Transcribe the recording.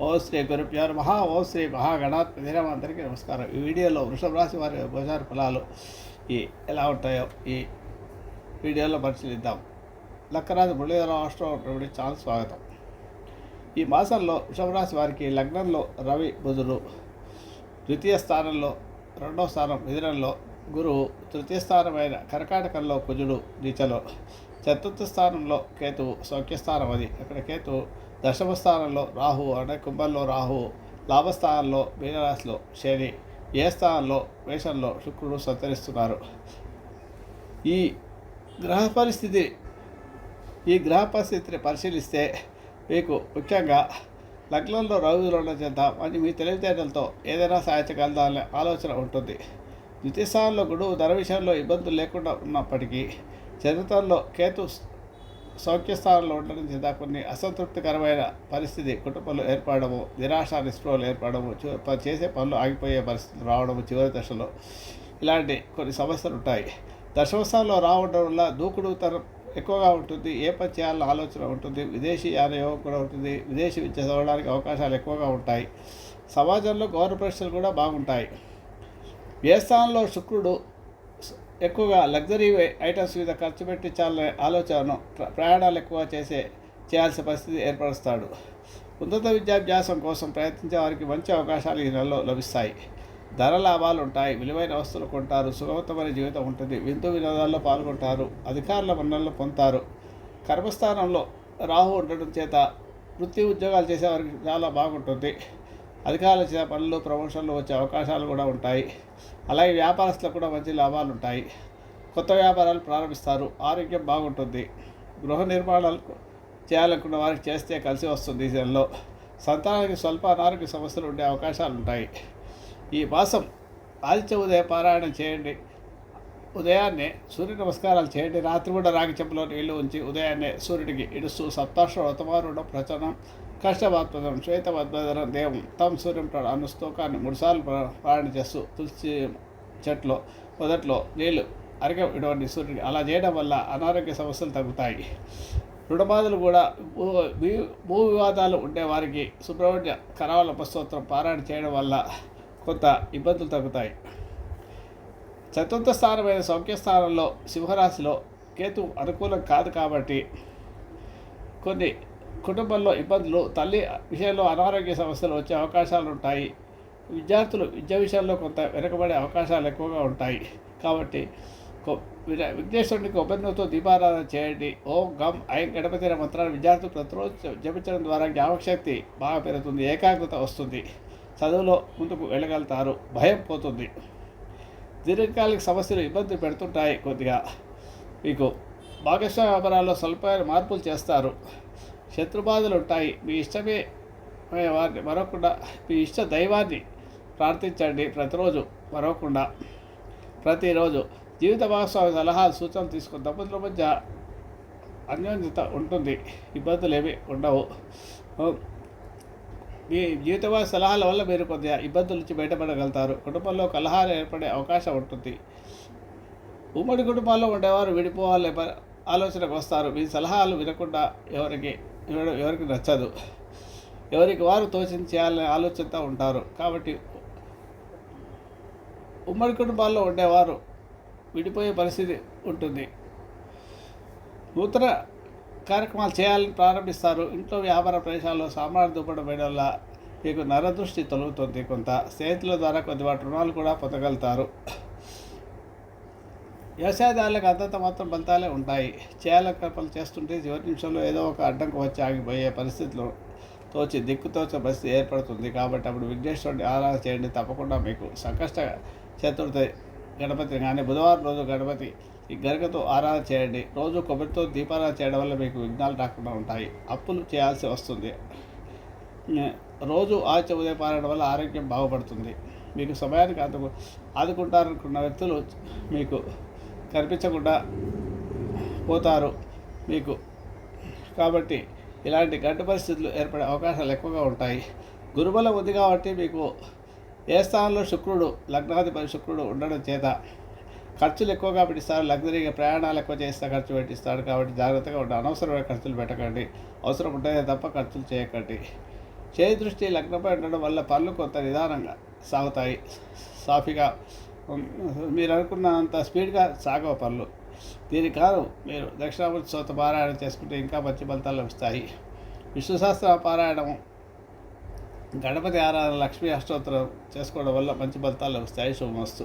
ఓ శ్రీ గురుభ్యో మహా ఓ శ్రీ మహాగణాత్మధిర అందరికీ నమస్కారం. ఈ వీడియోలో వృషభ రాశి వారి గోచార ఫలాలు ఈ ఎలా ఉంటాయో ఈ వీడియోలో పరిశీలిద్దాం. లక్కరాజు మురళీధర రాష్ట్రం చాలా స్వాగతం. ఈ మాసంలో వృషభ రాశి వారికి లగ్నంలో రవి బుధుడు ద్వితీయ స్థానంలో రెండవ స్థానం మిథునంలో గురువు తృతీయ స్థానమైన కర్కాటకంలో కుజుడు నీచలో చతుర్థ స్థానంలో కేతువు సౌఖ్యస్థానం అది. అక్కడ కేతువు దశమ స్థానంలో అనే అంటే కుంభంలో రాహువు లాభస్థానంలో మీనరాశిలో శని ఏ స్థానంలో మేషంలో శుక్రుడు సంతరిస్తున్నారు ఈ గ్రహ పరిస్థితి ఈ గ్రహ పరిస్థితిని పరిశీలిస్తే మీకు ముఖ్యంగా లగ్నంలో రవిలో ఉన్న మంచి మీ తెలివితేటలతో ఏదైనా సాధించగలదాలనే ఆలోచన ఉంటుంది. ద్వితీయ స్థానంలో గుడువు ధర విషయంలో ఇబ్బందులు లేకుండా ఉన్నప్పటికీ చరిత్రలో కేతు సౌఖ్య స్థానంలో ఉండడం చేత కొన్ని అసంతృప్తికరమైన పరిస్థితి కుటుంబంలో ఏర్పడము నిరాశ నిస్పృహలు ఏర్పడము చేసే పనులు ఆగిపోయే పరిస్థితులు రావడము చివరి దశలో ఇలాంటి కొన్ని సమస్యలు ఉంటాయి. దశమస్థానంలో రావడం వల్ల దూకుడు తరం ఎక్కువగా ఉంటుంది ఏ పని చేయాలన్న ఆలోచన ఉంటుంది విదేశీ యాన యోగం కూడా ఉంటుంది విదేశీ విద్య చదవడానికి అవకాశాలు ఎక్కువగా ఉంటాయి. సమాజంలో గౌరవ ప్రశ్నలు కూడా బాగుంటాయి. ఏ స్థానంలో శుక్రుడు ఎక్కువగా లగ్జరీ ఐటమ్స్ మీద ఖర్చు పెట్టించాలనే ఆలోచనను ప్ర- ప్రయాణాలు ఎక్కువ చేసే చేయాల్సిన పరిస్థితి ఏర్పరుస్తాడు. ఉన్నత విద్యాభ్యాసం కోసం ప్రయత్నించే వారికి మంచి అవకాశాలు ఈ నెలలో లభిస్తాయి. ధర లాభాలు ఉంటాయి విలువైన వస్తువులు కొంటారు సుగమతమైన జీవితం ఉంటుంది విందు వినోదాల్లో పాల్గొంటారు అధికారుల మన్నలను పొందుతారు. కర్మస్థానంలో రాహు ఉండడం చేత వృత్తి ఉద్యోగాలు చేసేవారికి చాలా బాగుంటుంది. అధికారులు చేత పనులు ప్రమోషన్లు వచ్చే అవకాశాలు కూడా ఉంటాయి. అలాగే వ్యాపారస్తులకు కూడా మంచి లాభాలు ఉంటాయి. కొత్త వ్యాపారాలు ప్రారంభిస్తారు. ఆరోగ్యం బాగుంటుంది. గృహ నిర్మాణాలు చేయాలనుకున్న వారికి చేస్తే కలిసి వస్తుంది సీజన్లో సంతానానికి స్వల్ప అనారోగ్య సమస్యలు ఉండే అవకాశాలు ఉంటాయి. ఈ మాసం ఆదిత్య ఉదయ పారాయణం చేయండి. ఉదయాన్నే సూర్య నమస్కారాలు చేయండి. రాత్రి కూడా రాగి చెంపులో నీళ్ళు ఉంచి ఉదయాన్నే సూర్యుడికి ఇడుస్తూ సప్తాక్ష వ్రతమారుడం ప్రచనం కష్టవాత్మదం శ్వేతవద్వదనం దేవం తం సూర్యం అన్న అను స్తోకాన్ని మూడుసార్లు ప్ర- చేస్తూ తులసి చెట్లో మొదట్లో నీళ్ళు అరగ ఇటువంటి సూర్యుడికి అలా చేయడం వల్ల అనారోగ్య సమస్యలు తగ్గుతాయి. రుణబాధలు కూడా భూ భూ- భూ వివాదాలు ఉండే వారికి సుబ్రహ్మణ్య కరావల స్తోత్రం పారాయణ చేయడం వల్ల కొంత ఇబ్బందులు తగ్గుతాయి. చతుర్థ స్థానమైన సౌఖ్య స్థానంలో సింహరాశిలో కేతు అనుకూలం కాదు కాబట్టి కొన్ని కుటుంబంలో ఇబ్బందులు తల్లి విషయంలో అనారోగ్య సమస్యలు వచ్చే అవకాశాలు ఉంటాయి. విద్యార్థులు విద్య విషయంలో కొంత వెనుకబడే అవకాశాలు ఎక్కువగా ఉంటాయి. కాబట్టి కొ- విన- దీపారాధన చేయండి. ఓం గమ్ ఐం గణపతి అనే మంత్రాన్ని విద్యార్థులు ప్రతిరోజు జపించడం ద్వారా జ్ఞాపకశక్తి బాగా పెరుగుతుంది ఏకాగ్రత వస్తుంది. చదువులో ముందుకు వెళ్ళగలుగుతారు. భయం పోతుంది. దీర్ఘకాలిక సమస్యలు ఇబ్బంది పెడుతుంటాయి కొద్దిగా. మీకు భాగస్వామ్య వ్యాపారాల్లో స్వల్పమైన మార్పులు చేస్తారు. శత్రుబాధలు ఉంటాయి మీ ఇష్టమే వారిని మరవకుండా మీ ఇష్ట దైవాన్ని ప్రార్థించండి ప్రతిరోజు మరవకుండా. ప్రతిరోజు జీవిత భాగస్వామి సలహాలు సూచనలు తీసుకుని దంపతుల మధ్య అన్యోన్యత ఉంటుంది. ఇబ్బందులు ఏమీ ఉండవు మీ జీవిత సలహాల వల్ల మీరు కొద్దిగా ఇబ్బందుల నుంచి బయటపడగలుగుతారు. కుటుంబంలో కలహాలు ఏర్పడే అవకాశం ఉంటుంది. ఉమ్మడి కుటుంబాల్లో ఉండేవారు విడిపోవాలి ఆలోచనకు వస్తారు. మీ సలహాలు వినకుండా ఎవరికి వినడం ఎవరికి నచ్చదు. ఎవరికి వారు తోచిన చేయాలనే ఆలోచనతో ఉంటారు. కాబట్టి ఉమ్మడి కుటుంబాల్లో ఉండేవారు. విడిపోయే పరిస్థితి ఉంటుంది. నూతన కార్యక్రమాలు చేయాలని ప్రారంభిస్తారు. ఇంట్లో వ్యాపార ప్రదేశాల్లో సామాన్య దుప్పడం వేయడం వల్ల మీకు నరదృష్టి తొలుగుతుంది. కొంత స్నేహితుల ద్వారా కొద్దిపాటి రుణాలు కూడా పొందగలుగుతారు. వ్యవసాయదారులకు అంతంత మాత్రం ఫలితాలే ఉంటాయి. చేయాలని పనులు చేస్తుంటే చివరి నిమిషంలో ఏదో ఒక అడ్డంకు వచ్చి ఆగిపోయే పరిస్థితులు తోచి దిక్కుతోచే పరిస్థితి ఏర్పడుతుంది. కాబట్టి అప్పుడు విఘ్నేశ్వరుని ఆరాధన చేయండి. తప్పకుండా మీకు సంకష్ట చతుర్థి గణపతి కానీ బుధవారం రోజు గణపతి ఈ గరికతో ఆరాధన చేయండి. రోజు కొబ్బరితో దీపారాధన చేయడం వల్ల మీకు విఘ్నాలు రాకుండా ఉంటాయి. అప్పులు చేయాల్సి వస్తుంది. రోజు ఆచ ఉదయం పారడం వల్ల ఆరోగ్యం బాగుపడుతుంది. మీకు సమయానికి అందుకు ఆదుకుంటారనుకున్న వ్యక్తులు మీకు కనిపించకుండా పోతారు మీకు. కాబట్టి ఇలాంటి గడ్డు పరిస్థితులు ఏర్పడే అవకాశాలు ఎక్కువగా ఉంటాయి. గురుబలం ఉంది కాబట్టి మీకు ఏ స్థానంలో శుక్రుడు లగ్నాధిపతి శుక్రుడు ఉండడం చేత ఖర్చులు ఎక్కువగా పెట్టిస్తారు. లగ్జరీగా ప్రయాణాలు ఎక్కువ చేస్తే ఖర్చు పెట్టిస్తాడు కాబట్టి జాగ్రత్తగా ఉండి అనవసరమైన ఖర్చులు పెట్టకండి. అవసరం ఉంటేనే తప్ప ఖర్చులు చేయకండి. చేయి దృష్టి లగ్నపై ఉండడం వల్ల పనులు కొంత నిదానంగా సాగుతాయి. సాఫీగా మీరు అనుకున్నంత స్పీడ్గా సాగవ పనులు. దీని కాదు మీరు దక్షిణామూర్తి సోత పారాయణం చేసుకుంటే ఇంకా మంచి ఫలితాలు లభిస్తాయి. విష్ణు సహస్ర పారాయణం గణపతి ఆరాధన లక్ష్మీ అష్టోత్తరం చేసుకోవడం వల్ల మంచి ఫలితాలు లభిస్తాయి శుభమస్తు.